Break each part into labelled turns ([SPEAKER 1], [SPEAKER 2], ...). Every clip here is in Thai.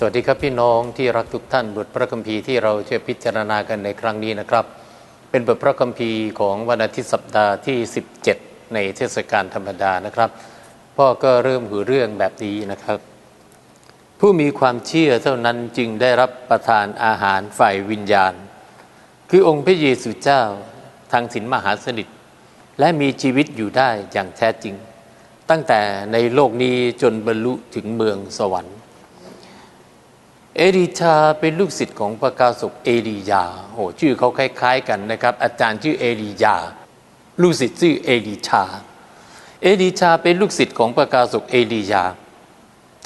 [SPEAKER 1] สวัสดีครับพี่น้องที่รักทุกท่านบทพระคัมภีร์ที่เราจะพิจารณากันในครั้งนี้นะครับ เป็นบทพระคัมภีร์ของวันอาทิตย์สัปดาห์ที่ 17 ในเทศกาลธรรมดานะครับ พ่อก็เริ่มหูเรื่องแบบนี้นะครับ ผู้มีความเชื่อเท่านั้นจึงได้รับประทานอาหารฝ่ายวิญญาณ คือองค์พระเยซูเจ้าทางศีลมหาสนิท และมีชีวิตอยู่ได้อย่างแท้จริง ตั้งแต่ในโลกนี้จนบรรลุถึงเมืองสวรรค์ เอลีชาเป็นลูกศิษย์ของพระกาศกเอลียาโหชื่อเขาคล้าย ๆ กันนะครับ อาจารย์ชื่อเอลียา ลูกศิษย์ชื่อเอลีชา เอลีชาเป็นลูกศิษย์ของพระกาศกเอลียา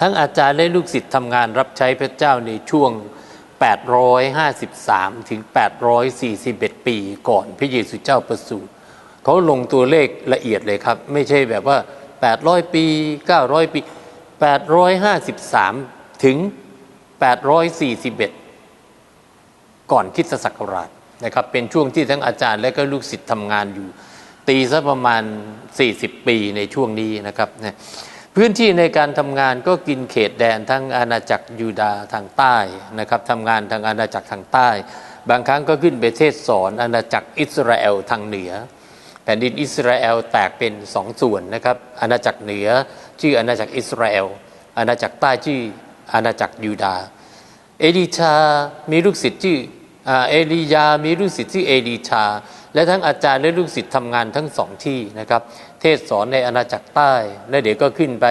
[SPEAKER 1] ทั้งอาจารย์และลูกศิษย์ทำงานรับใช้พระเจ้าในช่วง 853 ถึง 841 ปีก่อนพระเยซูเจ้าประสูติเขาลงตัวเลขละเอียดเลยครับ ไม่ใช่แบบว่า 800 ปี 900 ปี 853 ถึง 841 ก่อนคริสตศักราชนะครับ เป็นช่วงที่ทั้งอาจารย์และก็ลูกศิษย์ทำงานอยู่ ตีซะประมาณ 40 ปีในช่วงนี้นะครับนะพื้นที่ในการทำงานก็กินเขตแดนทั้งอาณาจักรยูดาห์ทางใต้นะครับทำงานทางอาณาจักรทางใต้ บางครั้งก็ขึ้นไปเทศสอนอาณาจักรอิสราเอลทางเหนือ แผ่นดินอิสราเอลแตกเป็นสองส่วนนะครับอาณาจักรเหนือชื่ออาณาจักรอิสราเอลอาณาจักรใต้ชื่อ อาณาจักรยูดาห์เอลีชา มีลูกศิษย์ชื่อเอลียา มีลูกศิษย์ชื่อเอลีชา และทั้งอาจารย์และลูกศิษย์ทำงานทั้งสองที่นะครับ เทศสอนในอาณาจักรใต้ และเดี๋ยวก็ขึ้นไป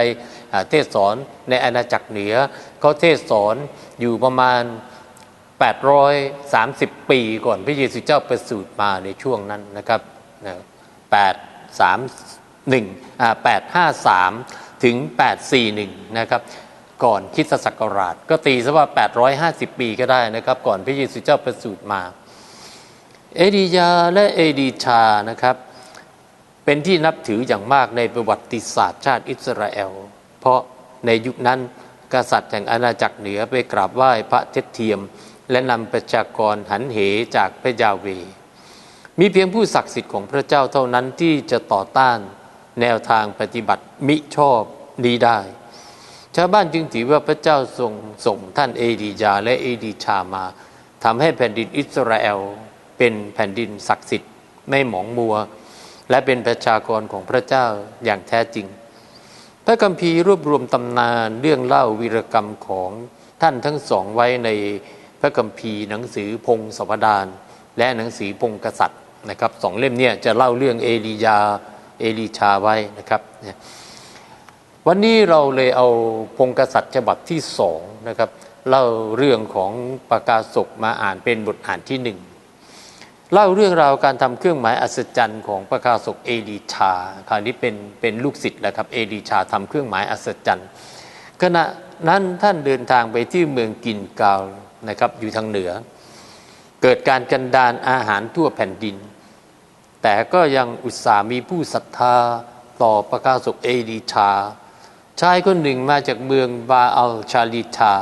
[SPEAKER 1] เทศสอนในอาณาจักรเหนือ เขาเทศสอนอยู่ประมาณ 830 ปีก่อนพระเยซูเจ้าประสูติมาในช่วงนั้นนะครับนะ831อ่า853ถึง 841 นะครับ ก่อนคริสตศักราช ก็ตีซะว่า 850 ปีก็ได้นะครับ ก่อนพระเยซูเจ้าประสูติมา เอดียาและเอดีชานะครับ เป็นที่นับถืออย่างมากในประวัติศาสตร์ชาติอิสราเอล เพราะในยุคนั้นกษัตริย์แห่งอาณาจักรเหนือไปกราบไหว้พระเทศเทียม และนำประชากรหันเหจากพระยาเว มีเพียงผู้ศักดิ์สิทธิ์ของพระเจ้าเท่านั้นที่จะต่อต้านแนวทางปฏิบัติมิชอบนี้ได้ ชาวบ้านจึงถือว่าพระเจ้าทรงส่งท่านเอดียาและเอดีชามาทำให้แผ่นดินอิสราเอลเป็นแผ่นดินศักดิ์สิทธิ์ไม่หมองมัว และเป็นประชากรของพระเจ้าอย่างแท้จริง พระคัมภีร์รวบรวมตำนานเรื่องเล่าวีรกรรมของท่านทั้งสองไว้ในพระคัมภีร์หนังสือพงศวดารและหนังสือพงกษัตริย์นะครับสองเล่มเนี่ยจะเล่าเรื่องเอลียาเอลีชาไว้นะครับเนี่ย วันนี้เราเลยเอาพงกษัตริย์ฉบับที่สองนะครับเล่าเรื่องของประกาศกมาอ่านเป็นบทอ่านที่หนึ่งเล่าเรื่องราวการทำเครื่องหมายอัศจรรย์ของประกาศกเอดีชาคราวนี้เป็นเป็นลูกศิษย์แล้วครับเอดีชาทำเครื่องหมายอัศจรรย์ขณะนั้นท่านเดินทางไปที่เมืองกินกาวนะครับอยู่ทางเหนือ เกิดการกันดานอาหารทั่วแผ่นดิน แต่ก็ยังอุตส่ามีผู้ศรัทธาต่อประกาศกเอดีชา ชายคนหนึ่งมาจากเมืองบาอัลชาลิชา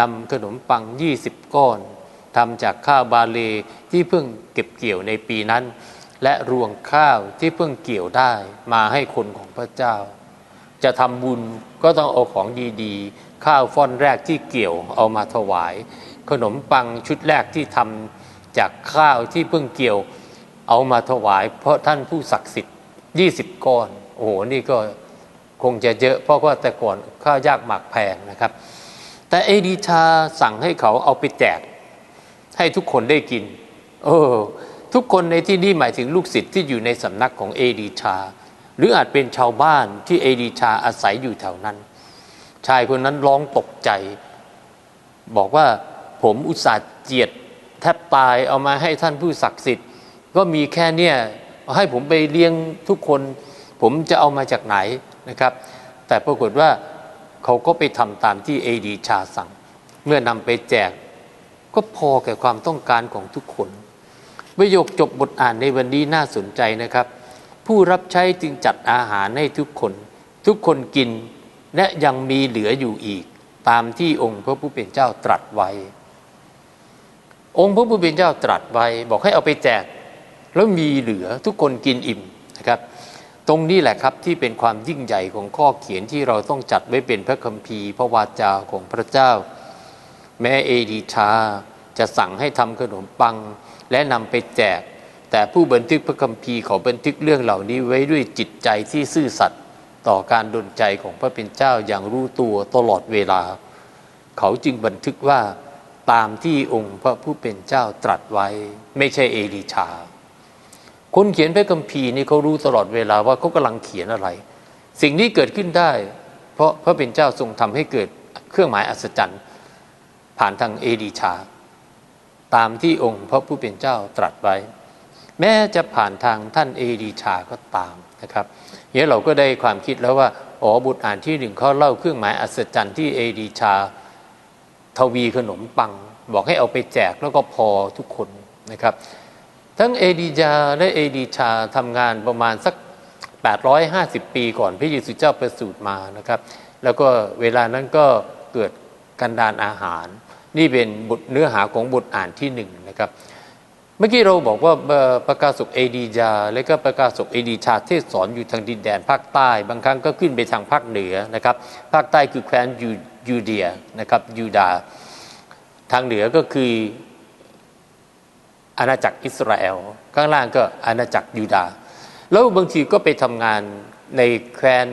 [SPEAKER 1] นำขนมปัง 20 ก้อนทำจากข้าวบาเลที่เพิ่งเก็บเกี่ยวในปีนั้น และรวงข้าวที่เพิ่งเกี่ยวได้มาให้คนของพระเจ้า จะทำบุญก็ต้องเอาของดีๆ ข้าวฟ่อนแรกที่เกี่ยวเอามาถวาย ขนมปังชุดแรกที่ทำจากข้าวที่เพิ่งเกี่ยวเอามาถวาย เพราะท่านผู้ศักดิ์สิทธิ์ 20 ก้อน โอ้โหนี่ก็ คงจะเยอะเพราะว่าแต่ก่อนข้าวยากหมากแพงนะครับ แต่เอดีชาสั่งให้เขาเอาไปแจก ให้ทุกคนได้กินเออทุกคนในที่นี้หมายถึงลูกศิษย์ที่อยู่ในสำนักของเอดีชา หรืออาจเป็นชาวบ้านที่เอดีชาอาศัยอยู่แถวนั้น ชายคนนั้นร้องตกใจ บอกว่าผมอุตส่าห์เจียดแทบตายเอามาให้ท่านผู้ศักดิ์สิทธิ์ ก็มีแค่เนี่ยให้ผมไปเลี้ยงทุกคน ผมจะเอามาจากไหน นะครับ แต่ปรากฏว่าเขาก็ไปทำตามที่เอดีชาสั่ง เมื่อนำไปแจก ก็พอแก่ความต้องการของทุกคน ประโยคจบบทอ่านในวันนี้น่าสนใจนะครับ ผู้รับใช้จึงจัดอาหารให้ทุกคน ทุกคนกินและยังมีเหลืออยู่อีก ตามที่องค์พระผู้เป็นเจ้าตรัสไว้ องค์พระผู้เป็นเจ้าตรัสไว้ บอกให้เอาไปแจก แล้วมีเหลือทุกคนกินอิ่มนะครับ ตรงนี้แหละครับที่เป็นความยิ่งใหญ่ของข้อเขียนที่เราต้องจัดไว้เป็นพระคัมภีร์พระวาจาของพระเจ้า แม้เอดีชาจะสั่งให้ทำขนมปังและนำไปแจก แต่ผู้บันทึกพระคัมภีร์เขาบันทึกเรื่องเหล่านี้ไว้ด้วยจิตใจที่ซื่อสัตย์ต่อการดลใจของพระเป็นเจ้าอย่างรู้ตัวตลอดเวลา เขาจึงบันทึกว่าตามที่องค์พระผู้เป็นเจ้าตรัสไว้ ไม่ใช่เอลีชา คนเขียนพระคัมภีร์นี่เขารู้ตลอดเวลาว่าเขากำลังเขียนอะไร สิ่งนี้เกิดขึ้นได้ เพราะพระเป็นเจ้าทรงทำให้เกิดเครื่องหมายอัศจรรย์ ผ่านทางเอดีชา ตามที่องค์พระผู้เป็นเจ้าตรัสไว้ แม้จะผ่านทางท่านเอดีชาก็ตามนะครับเนี่ยเราก็ได้ความคิดแล้วว่าอ๋อบุตรอ่านที่หนึ่งเขาเล่าเครื่องหมายอัศจรรย์ที่เอดีชา ทวีขนมปัง บอกให้เอาไปแจกแล้วก็พอทุกคนนะครับ ทั้งเอดีจาและเอดีชาทำงานประมาณสัก 850 ปีก่อนพระเยซูเจ้าประสูติมานะครับ แล้วก็เวลานั้นก็เกิดกันดานอาหาร นี่เป็นบทเนื้อหาของบทอ่านที่หนึ่งนะครับ เมื่อกี้เราบอกว่าประกาศกเอดีจา และก็ประกาศกเอดีชาเทศสอนอยู่ทางดินแดนภาคใต้ บางครั้งก็ขึ้นไปทางภาคเหนือนะครับ ภาคใต้คือแคว้นยูเดียนะครับยูดา ทางเหนือก็คือ อาณาจักรอิสราเอล ข้างล่างก็อาณาจักรยูดาห์แล้วบางทีก็ไปทำงานในแคว้น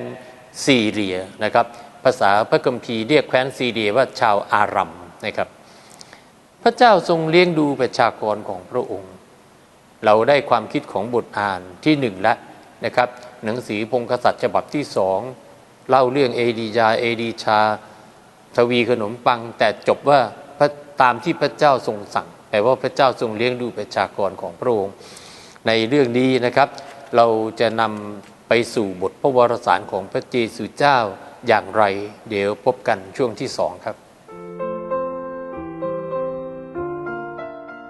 [SPEAKER 1] ซีเรียนะครับ ภาษาพระคัมภีร์เรียกแคว้นซีเรียว่าชาวอารัมนะครับ พระเจ้าทรงเลี้ยงดูประชากรของพระองค์ เราได้ความคิดของบทอ่านที่หนึ่งแล้วนะครับ หนังสือพงกษัตริย์ฉบับที่สองเล่าเรื่องเอดียาเอดีชา ทวีขนมปังแต่จบว่าตามที่พระเจ้าทรงสั่ง แปลว่าพระเจ้าทรงเลี้ยงดูประชากรของพระองค์ ในเรื่องนี้นะครับ เราจะนำไปสู่บทพระวรสารของพระเยซูเจ้าอย่างไร เดี๋ยวพบกันช่วงที่สองครับ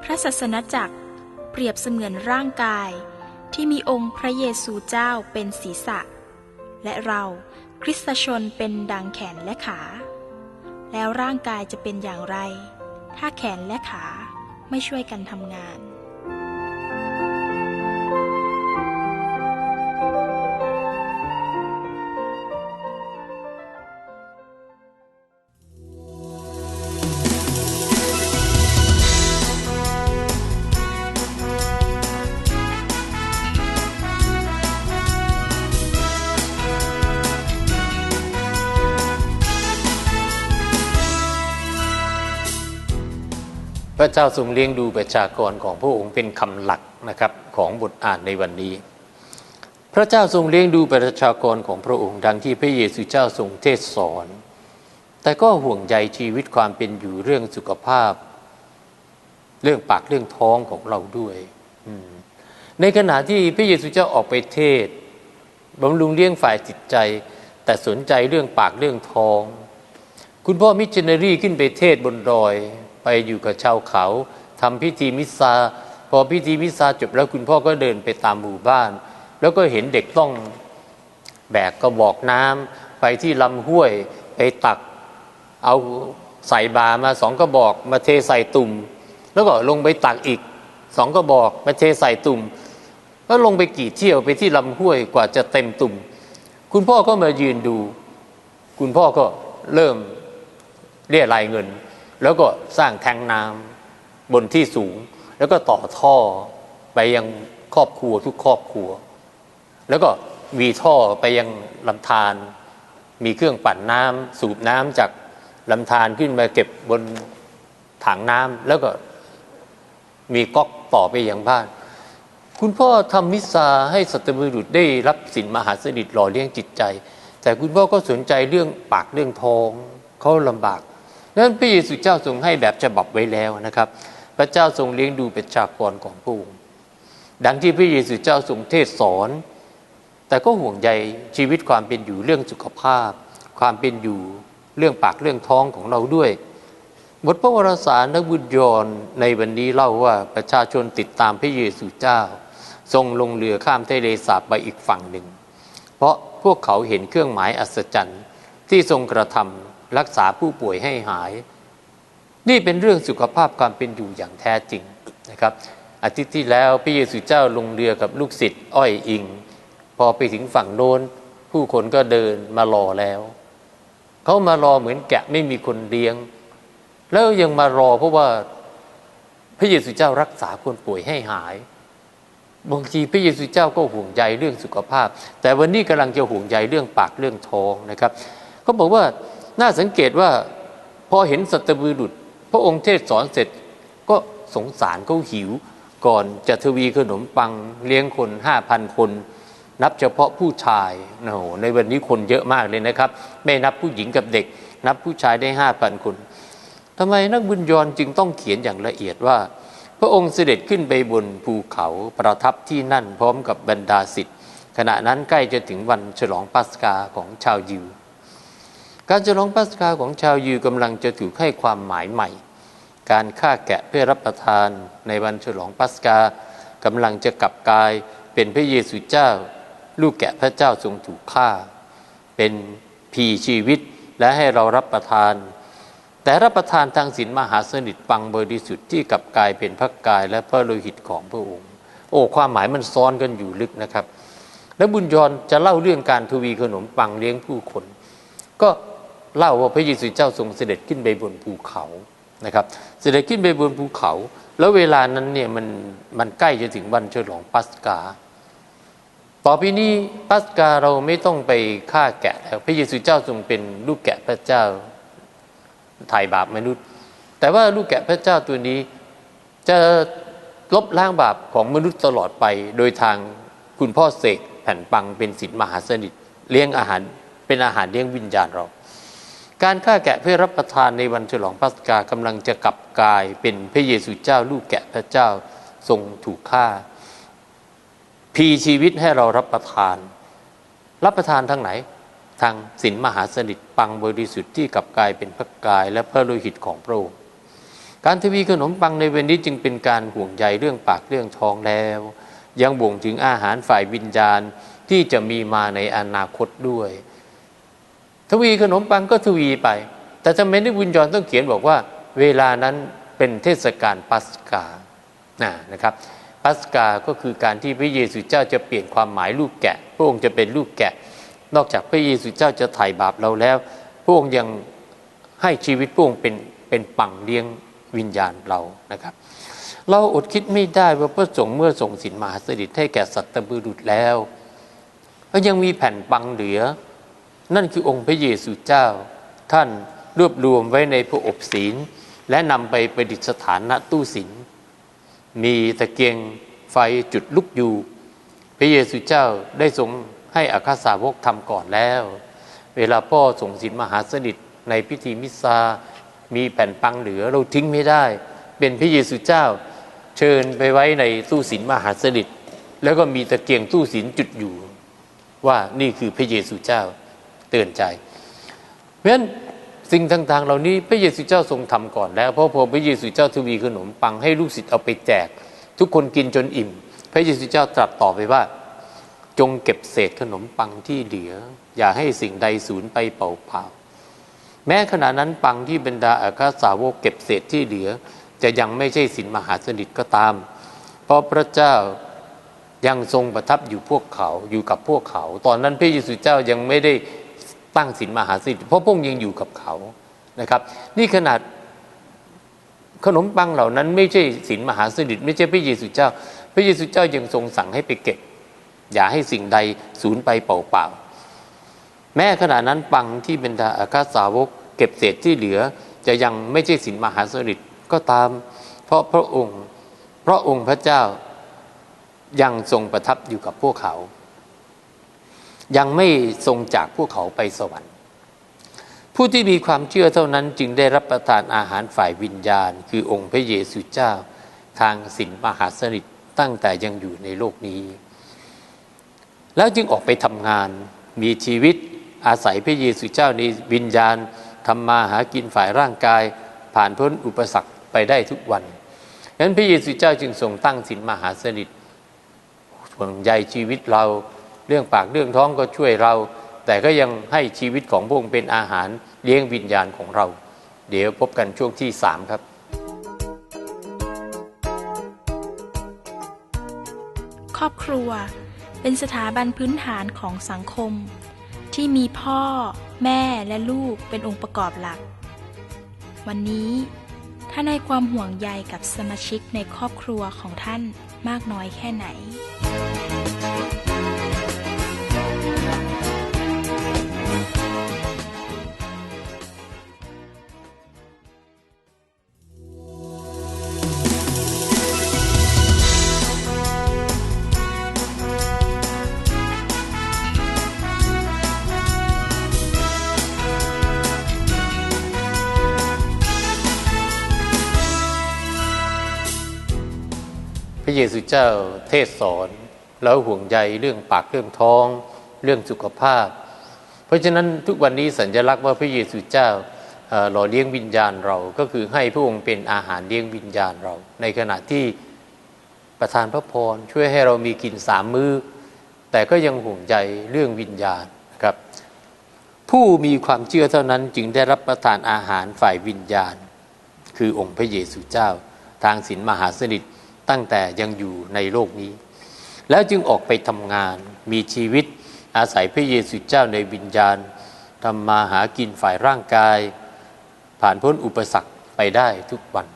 [SPEAKER 2] พระศาสนจักรเปรียบเสมือนร่างกาย ที่มีองค์พระเยซูเจ้าเป็นศีรษะ และเราคริสตชนเป็นดังแขนและขา แล้วร่างกายจะเป็นอย่างไร ถ้าแขนและขา ไม่ช่วยกันทำงาน
[SPEAKER 1] เจ้าทรงเลี้ยงดูประชากรของพระองค์เป็นคำหลักนะครับของบทอ่านในวันนี้ พระเจ้าทรงเลี้ยงดูประชากรของพระองค์ดังที่พระเยซูเจ้าทรงเทศสอน แต่ก็ห่วงใยชีวิตความเป็นอยู่เรื่องสุขภาพ เรื่องปากเรื่องท้องของเราด้วย ในขณะที่พระเยซูเจ้าออกไปเทศบำรุงเลี้ยงฝ่ายจิตใจ แต่สนใจเรื่องปากเรื่องท้อง คุณพ่อมิชชันนารีขึ้นไปเทศบนดอย ไปอยู่กับชาวเขาทำพิธีมิสซาพอพิธีมิสซาจบแล้วคุณพ่อก็เดินไปตามหมู่บ้าน แล้วก็เห็นเด็กต้องแบกกระบอกน้ำไปที่ลำห้วยไปตัก เอาใส่บามาสองกระบอก มาเทใส่ตุ่ม แล้วก็ลงไปตักอีกสองกระบอก มาเทใส่ตุ่มแล้วลงไปกี่เที่ยวไปที่ลำห้วยกว่าจะเต็มตุ่ม คุณพ่อก็มายืนดู คุณพ่อก็เริ่มเรียรายเงิน แล้วก็สร้างแทงน้ำบนที่สูง แล้วก็ต่อท่อไปยังครอบครัวทุกครอบครัว แล้วก็มีท่อไปยังลำธารมีเครื่องปั่นน้ำสูบน้ำจากลำธารขึ้นมาเก็บบนถังน้ำแล้วก็มีก๊อกต่อไปยังบ้าน คุณพ่อทำมิสซาให้สัตบุรุษได้รับสินมหาสนิทหล่อเลี้ยงจิตใจ แต่คุณพ่อก็สนใจเรื่องปากเรื่องท้องเขาลำบาก นั้นพระเยซูเจ้าทรงให้แบบฉบับไว้แล้วนะครับ พระเจ้าทรงเลี้ยงดูประชากรของพระองค์ดังที่พระเยซูเจ้าทรงเทศสอน แต่ก็ห่วงใยชีวิตความเป็นอยู่เรื่องสุขภาพ ความเป็นอยู่เรื่องปากเรื่องท้องของเราด้วยบทพระวรสารนักบุญยนในวันนี้เล่าว่าประชาชนติดตามพระเยซูเจ้า ทรงลงเรือข้ามทะเลสาบไปอีกฝั่งหนึ่ง เพราะพวกเขาเห็นเครื่องหมายอัศจรรย์ที่ทรงกระทำ รักษาผู้ป่วยให้หาย นี่เป็นเรื่องสุขภาพการเป็นอยู่อย่างแท้จริงนะครับอาทิตย์ที่แล้วพระเยซูเจ้าลงเรือกับลูกศิษย์อ้อยอิง พอไปถึงฝั่งโน้น ผู้คนก็เดินมารอแล้ว เขามารอเหมือนแกะไม่มีคนเลี้ยง แล้วยังมารอเพราะว่าพระเยซูเจ้ารักษาคนป่วยให้หายบางทีพระเยซูเจ้าก็ห่วงใยเรื่องสุขภาพ แต่วันนี้กำลังจะห่วงใยเรื่องปากเรื่องท้องนะครับเขาบอกว่า น่าสังเกตว่าพอเห็นสัตบุรุษ พระองค์เทศสอนเสร็จ ก็สงสารเขาหิว ก่อนจะทวีขนมปังเลี้ยงคนห้าพันคน นับเฉพาะผู้ชายโอ้โหในวันนี้คนเยอะมากเลยนะครับ ไม่นับผู้หญิงกับเด็ก นับผู้ชายได้ห้าพันคนทำไมนักบุญยอนจึงต้องเขียนอย่างละเอียดว่า พระองค์เสด็จขึ้นไปบนภูเขาประทับที่นั่นพร้อมกับบรรดาศิษย์ขณะนั้นใกล้จะถึงวันฉลองปัสกาของชาวยิว การฉลองปัสกาของชาวยิวกำลังจะถูกให้ความหมายใหม่ การฆ่าแกะเพื่อรับประทานในวันฉลองปัสกากำลังจะกลับกลายเป็นพระเยซูเจ้า ลูกแกะพระเจ้าทรงถูกฆ่า เป็นพีชีวิตและให้เรารับประทาน แต่รับประทานทางศีลมหาสนิทปังบริสุทธิ์ที่กลับกลายเป็นพระกายและพระโลหิตของพระองค์ โอ้ความหมายมันซ้อนกันอยู่ลึกนะครับ แล้วบุญยอนจะเล่าเรื่องการทวีขนมปังเลี้ยงผู้คน ก็ เล่าว่าพระเยซูเจ้าทรงเสด็จขึ้นไปบนภูเขานะครับ เสด็จขึ้นไปบนภูเขา แล้วเวลานั้นเนี่ยมันมันใกล้จะถึงวันฉลองปัสกา ต่อไปนี้ปัสกาเราไม่ต้องไปฆ่าแกะแล้วพระเยซูเจ้าทรงเป็นลูกแกะพระเจ้าไถ่บาปมนุษย์ แต่ว่าลูกแกะพระเจ้าตัวนี้จะลบล้างบาปของมนุษย์ตลอดไป โดยทางคุณพ่อเสกแผ่นปังเป็นศีลมหาสนิทเลี้ยงอาหารเป็นอาหารเลี้ยงวิญญาณเรา การฆ่าแกะเพื่อรับประทานในวันฉลองปัสกากำลังจะกลับกลายเป็นพระเยซูเจ้าลูกแกะพระเจ้าทรงถูกฆ่า พีชีวิตให้เรารับประทาน รับประทานทางไหน ทางศีลมหาสนิทปังบริสุทธิ์ที่กลับกลายเป็นพระกายและพระโลหิตของพระองค์การทวีขนมปังในเวนนี้จึงเป็นการห่วงใยเรื่องปากเรื่องท้องแล้ว ยังบ่งถึงอาหารฝ่ายวิญญาณที่จะมีมาในอนาคตด้วย ทวีขนมปังก็ทวีไป แต่ทำไมนึกวิญญาณต้องเขียนบอกว่า เวลานั้นเป็นเทศกาลปัสกานะนะครับปัสกาก็คือการที่พระเยซูเจ้าจะเปลี่ยนความหมายลูกแกะ พระองค์จะเป็นลูกแกะ นอกจากพระเยซูเจ้าจะไถ่บาปเราแล้ว พระองค์ยังให้ชีวิตพระองค์เป็นเป็นปังเลี้ยงวิญญาณเรานะครับ เราอดคิดไม่ได้ว่าพระสงฆ์เมื่อส่งสินมหาสนิทให้แก่สัตบุรุษแล้วก็ยังมีแผ่นปังเหลือ นั่นคือองค์พระเยซูเจ้า ท่านรวบรวมไว้ในพระอบศีล และนำไปประดิษฐานณตู้ศีลมีตะเกียงไฟจุดลุกอยู่ พระเยซูเจ้าได้ทรงให้อัครสาวกทำก่อนแล้ว เวลาพ่อส่งสินมหาสนิทในพิธีมิสซามีแผ่นปังเหลือเราทิ้งไม่ได้ เป็นพระเยซูเจ้า เชิญไปไว้ในตู้ศีลมหาสนิทแล้วก็มีตะเกียงตู้ศีลจุดอยู่ ว่านี่คือพระเยซูเจ้า เตือนใจ เพราะฉะนั้นสิ่งต่างๆ เหล่านี้พระเยซูเจ้าทรงทำก่อนแล้วเพราะพอพระเยซูเจ้าทวีขนมปังให้ลูกศิษย์เอาไปแจก ทุกคนกินจนอิ่ม พระเยซูเจ้าตรัสต่อไปว่า จงเก็บเศษขนมปังที่เหลือ อย่าให้สิ่งใดสูญไปเปล่าๆแม้ขณะนั้นปังที่บรรดาอัครสาวกเก็บเศษที่เหลือ จะยังไม่ใช่สินมหาสนิทก็ตาม เพราะพระเจ้ายังทรงประทับอยู่พวกเขาอยู่กับพวกเขา ตอนนั้นพระเยซูเจ้ายังไม่ได้ ตั้งสินมหาสนิทเพราะพระองค์ยังอยู่กับเขานะครับ นี่ขนาดขนมปังเหล่านั้นไม่ใช่สินมหาสนิทไม่ใช่พระเยซูเจ้า พระเยซูเจ้ายังทรงสั่งให้ไปเก็บ อย่าให้สิ่งใดสูญไปเปล่าๆแม้ขณะนั้นปังที่บรรดาอาคาสาวก เก็บเศษที่เหลือ จะยังไม่ใช่สินมหาสนิทก็ตาม เพราะพระองค์เพราะองค์พระเจ้ายังทรงประทับอยู่กับพวกเขา ยังไม่ทรงจากพวกเขาไปสวรรค์ ผู้ที่มีความเชื่อเท่านั้นจึงได้รับประทานอาหารฝ่ายวิญญาณ คือองค์พระเยซูเจ้า ทางศีลมหาสนิทตั้งแต่ยังอยู่ในโลกนี้ แล้วจึงออกไปทำงานมีชีวิตอาศัยพระเยซูเจ้าในวิญญาณทำมาหากินฝ่ายร่างกาย ผ่านพ้นอุปสรรคไปได้ทุกวันดังนั้นพระเยซูเจ้าจึงทรงตั้งศีลมหาสนิทห่วงใยชีวิตเรา เรื่องปากเรื่องท้องก็ช่วยเรา แต่ก็ยังให้ชีวิตของพระองค์เป็นอาหารเลี้ยงวิญญาณของเรา เดี๋ยวพบกันช่วงที่สามครับ
[SPEAKER 2] ครอบครัวเป็นสถาบันพื้นฐานของสังคม ที่มีพ่อ แม่และลูกเป็นองค์ประกอบหลัก วันนี้ท่านให้ความห่วงใยกับสมาชิกในครอบครัวของท่านมากน้อยแค่ไหน
[SPEAKER 1] ระเยซูเจ้าเทศสอนแล้วห่วงใยเรื่องปากเรื่องท้อง เรื่องสุขภาพ เพราะฉะนั้นทุกวันนี้สัญลักษณ์ว่าพระเยซูเจ้าเอ่อหล่อเลี้ยงวิญญาณเราก็คือให้พระองค์เป็นอาหารเลี้ยงวิญญาณเรา ในขณะที่ประทานพระพรช่วยให้เรามีกินสามมือ้อ แต่ก็ยังห่วงใยเรื่องวิญญาณนะครับ ผู้มีความเชื่อเท่านั้นจึงได้รับประทานอาหารฝ่ายวิญญาณ คือองค์พระเยซูเจ้า ทางศีลมหาสนิท ตั้งแต่ยังอยู่ในโลกนี้ แล้วจึงออกไปทำงานมีชีวิตอาศัยพระเยซูเจ้าในวิญญาณทำมาหากินฝ่ายร่างกาย ผ่านพ้นอุปสรรคไปได้ทุกวัน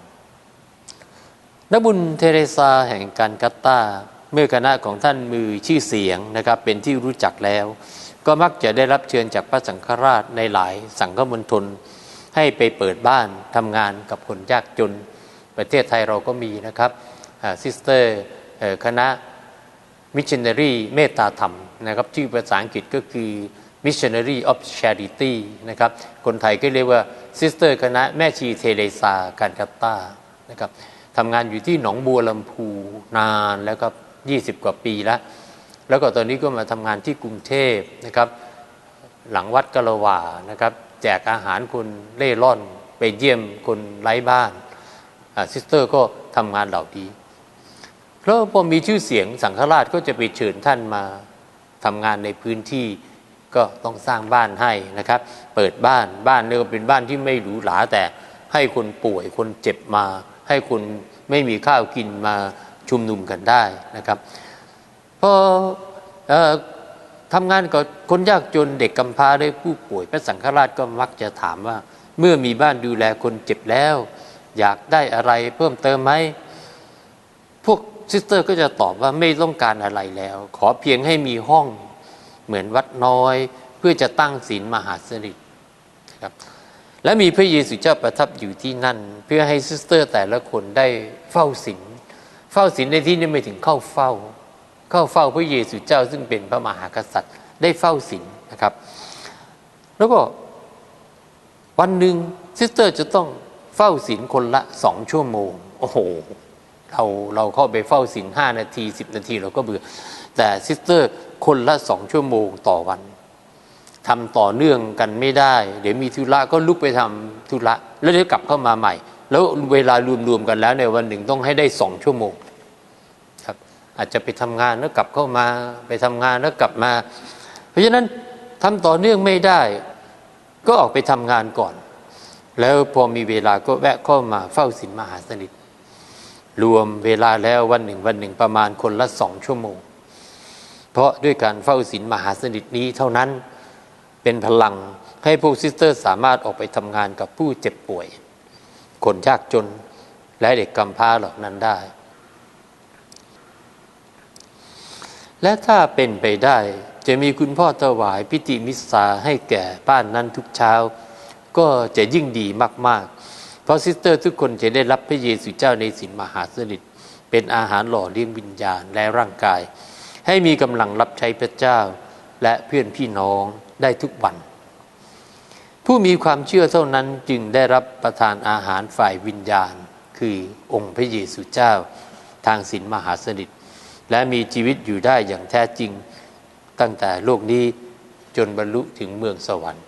[SPEAKER 1] นักบุญเทเรซาแห่งการกัตตาร์เมื่อคณะของท่านมือชื่อเสียงนะครับเป็นที่รู้จักแล้ว ก็มักจะได้รับเชิญจากพระสังฆราชในหลายสังฆมณฑลให้ไปเปิดบ้านทำงานกับคนยากจน ประเทศไทยเราก็มีนะครับ ซิสเตอร์คณะ Missionary เมตตาธรรมนะครับชื่อภาษาอังกฤษก็คือ Missionary of Charity นะครับคนไทยก็เรียกว่า Sister คณะแม่ชีเทเรซาการกัตตานะครับทำงานอยู่ที่หนองบัวลำพูนานแล้วก็20 กว่าปีแล้ว แล้วก็ตอนนี้ก็มาทำงานที่กรุงเทพนะครับ หลังวัดกะละวานะครับ แจกอาหารคนเล่ร่อน ไปเยี่ยมคนไร้บ้านซิสเตอร์ก็ทำงานเหล่านี้ เพราะพอมีชื่อเสียงสังฆราชก็จะไปเชิญท่านมาทำงานในพื้นที่ก็ต้องสร้างบ้านให้นะครับ เปิดบ้านบ้านเนี่ยก็เป็นบ้านที่ไม่หรูหราแต่ให้คนป่วยคนเจ็บมา ให้คนไม่มีข้าวกินมาชุมนุมกันได้นะครับพออทำงานกับคนยากจนเด็กกำพร้าได้ผู้ป่วย พระสังฆราชก็มักจะถามว่า เมื่อมีบ้านดูแลคนเจ็บแล้ว อยากได้อะไรเพิ่มเติมไหม ซิสเตอร์ก็จะตอบว่าไม่ต้องการอะไรแล้ว ขอเพียงให้มีห้องเหมือนวัดน้อย เพื่อจะตั้งศีลมหาสนิทครับและมีพระเยซูเจ้าประทับอยู่ที่นั่น เพื่อให้ซิสเตอร์แต่ละคนได้เฝ้าศีลเฝ้าศีลในที่นี้ไม่ถึงเข้าเฝ้า เข้าเฝ้าพระเยซูเจ้าซึ่งเป็นพระมหากษัตริย์ได้เฝ้าศีลนะครับ แล้วก็วันหนึ่งซิสเตอร์จะต้องเฝ้าศีลคนละสองชั่วโมง โอ้โห เราเราเข้าไปเฝ้าศีลห้านาทีสิบนาทีเราก็เบื่อ แต่ซิสเตอร์คนละสองชั่วโมงต่อวันทำต่อเนื่องกันไม่ได้ เดี๋ยวมีธุระก็ลุกไปทำธุระ แล้วเดี๋ยวกลับเข้ามาใหม่ แล้วเวลารวมๆกันแล้วในวันหนึ่งต้องให้ได้สองชั่วโมงครับอาจจะไปทำงานแล้วกลับเข้ามาไปทำงานแล้วกลับมา เพราะฉะนั้นทำต่อเนื่องไม่ได้ ก็ออกไปทำงานก่อน แล้วพอมีเวลาก็แวะเข้ามาเฝ้าศีลมหาสนิท รวมเวลาแล้ววันหนึ่งวันหนึ่งประมาณคนละสองชั่วโมง เพราะด้วยการเฝ้าศีลมหาสนิทนี้เท่านั้นเป็นพลังให้พวกซิสเตอร์สามารถออกไปทำงานกับผู้เจ็บป่วย คนยากจนและเด็กกำพร้าเหล่านั้นได้ และถ้าเป็นไปได้จะมีคุณพ่อถวายพิธีมิสซาให้แก่บ้านนั้นทุกเช้า ก็จะยิ่งดีมาก ๆ เพราะซิสเตอร์ทุกคนจะได้รับพระเยซูเจ้าในศีลมหาสนิทเป็นอาหารหล่อเลี้ยงวิญญาณและร่างกาย ให้มีกำลังรับใช้พระเจ้า และเพื่อนพี่น้องได้ทุกวัน ผู้มีความเชื่อเท่านั้นจึงได้รับประทานอาหารฝ่ายวิญญาณ คือองค์พระเยซูเจ้า ทางศีลมหาสนิท และมีชีวิตอยู่ได้อย่างแท้จริงตั้งแต่โลกนี้จนบรรลุถึงเมืองสวรรค์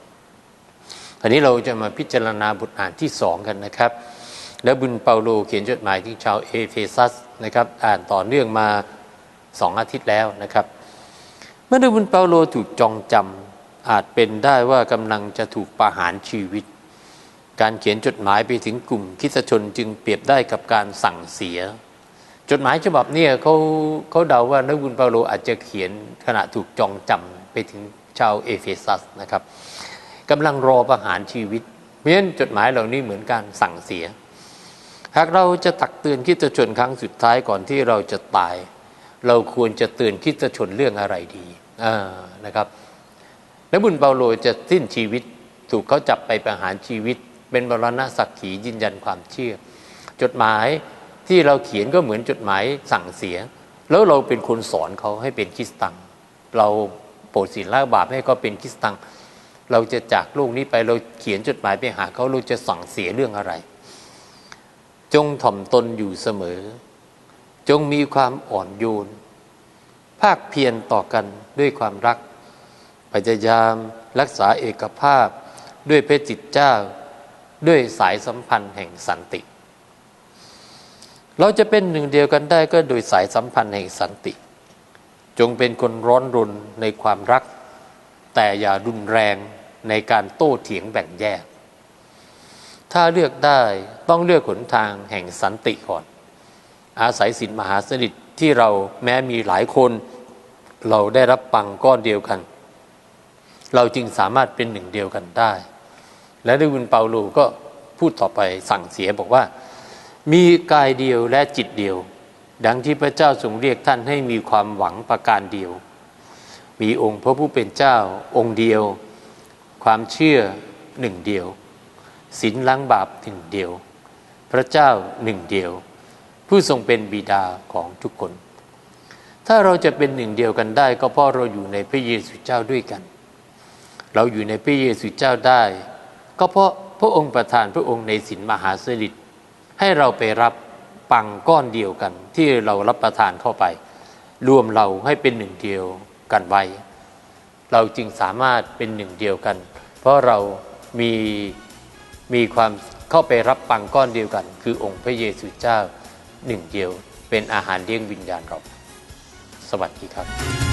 [SPEAKER 1] อันนี้เราจะมาพิจารณาบทอ่านที่สองกันนะครับ แล้วบุญเปาโลเขียนจดหมายถึงชาวเอเฟซัสนะครับ อ่านต่อเนื่องมาสองอาทิตย์แล้วนะครับ เมื่อบุญเปาโลถูกจองจำอาจเป็นได้ว่ากำลังจะถูกประหารชีวิต การเขียนจดหมายไปถึงกลุ่มคิสชนจึงเปรียบได้กับการสั่งเสีย จดหมายฉบับนี้เขาเขาเดาว่านักบุญเปาโลอาจจะเขียนขณะถูกจองจำไปถึงชาวเอเฟซัสนะครับ กำลังรอประหารชีวิตราะฉะนั้นจดหมายเหล่านี้เหมือนการสั่งเสีย หากเราจะตักเตือนคิดชนครั้งสุดท้ายก่อนที่เราจะตาย เราควรจะเตือนคิดชนเรื่องอะไรดีนะครับแล้วบุญเปาโลจะสิ้นชีวิตถูกเขาจับไปประหารชีวิต เป็นบรณะสักขียืนยันความเชื่อ จดหมายที่เราเขียนก็เหมือนจดหมายสั่งเสีย แล้วเราเป็นคนสอนเขาให้เป็นคริสตัง เราโปรดศีลละบาปให้เขาเป็นคริสตัง เราจะจากโลกนี้ไปเราเขียนจดหมายไปหาเขาเราจะสั่งเสียเรื่องอะไร จงถ่อมตนอยู่เสมอ จงมีความอ่อนโยน ภาคเพียรต่อกันด้วยความรัก พยายามรักษาเอกภาพ ด้วยเพระจิตเจ้า ด้วยสายสัมพันธ์แห่งสันติ เราจะเป็นหนึ่งเดียวกันได้ก็โดยสายสัมพันธ์แห่งสันติ จงเป็นคนร้อนรนในความรักแต่อย่ารุนแรง ในการโต้เถียงแบ่งแยก ถ้าเลือกได้ต้องเลือกหนทางแห่งสันติก่อน อาศัยสินมหาสนิทที่เราแม้มีหลายคน เราได้รับปังก้อนเดียวกัน เราจึงสามารถเป็นหนึ่งเดียวกันได้ และด้วยบุญเปาโลก็พูดต่อไปสั่งเสียบอกว่า มีกายเดียวและจิตเดียว ดังที่พระเจ้าทรงเรียกท่านให้มีความหวังประการเดียว มีองค์พระผู้เป็นเจ้าองค์เดียว ความเชื่อหนึ่งเดียวศีลล้างบาปหนึ่งเดียว พระเจ้าหนึ่งเดียว ผู้ทรงเป็นบิดาของทุกคน ถ้าเราจะเป็นหนึ่งเดียวกันได้ ก็เพราะเราอยู่ในพระเยซูเจ้าด้วยกัน เราอยู่ในพระเยซูเจ้าได้ ก็เพราะพระองค์ประทานพระองค์ในศีลมหาสนิทให้เราไปรับปังก้อนเดียวกันที่เรารับประทานเข้าไป รวมเราให้เป็นหนึ่งเดียวกันไว้ เราจึงสามารถเป็นหนึ่งเดียวกัน เพราะเรามีมีความเข้าไปรับปังก้อนเดียวกัน คือองค์พระเยซูเจ้าหนึ่งเดียว เป็นอาหารเลี้ยงวิญญาณเรา สวัสดีครับ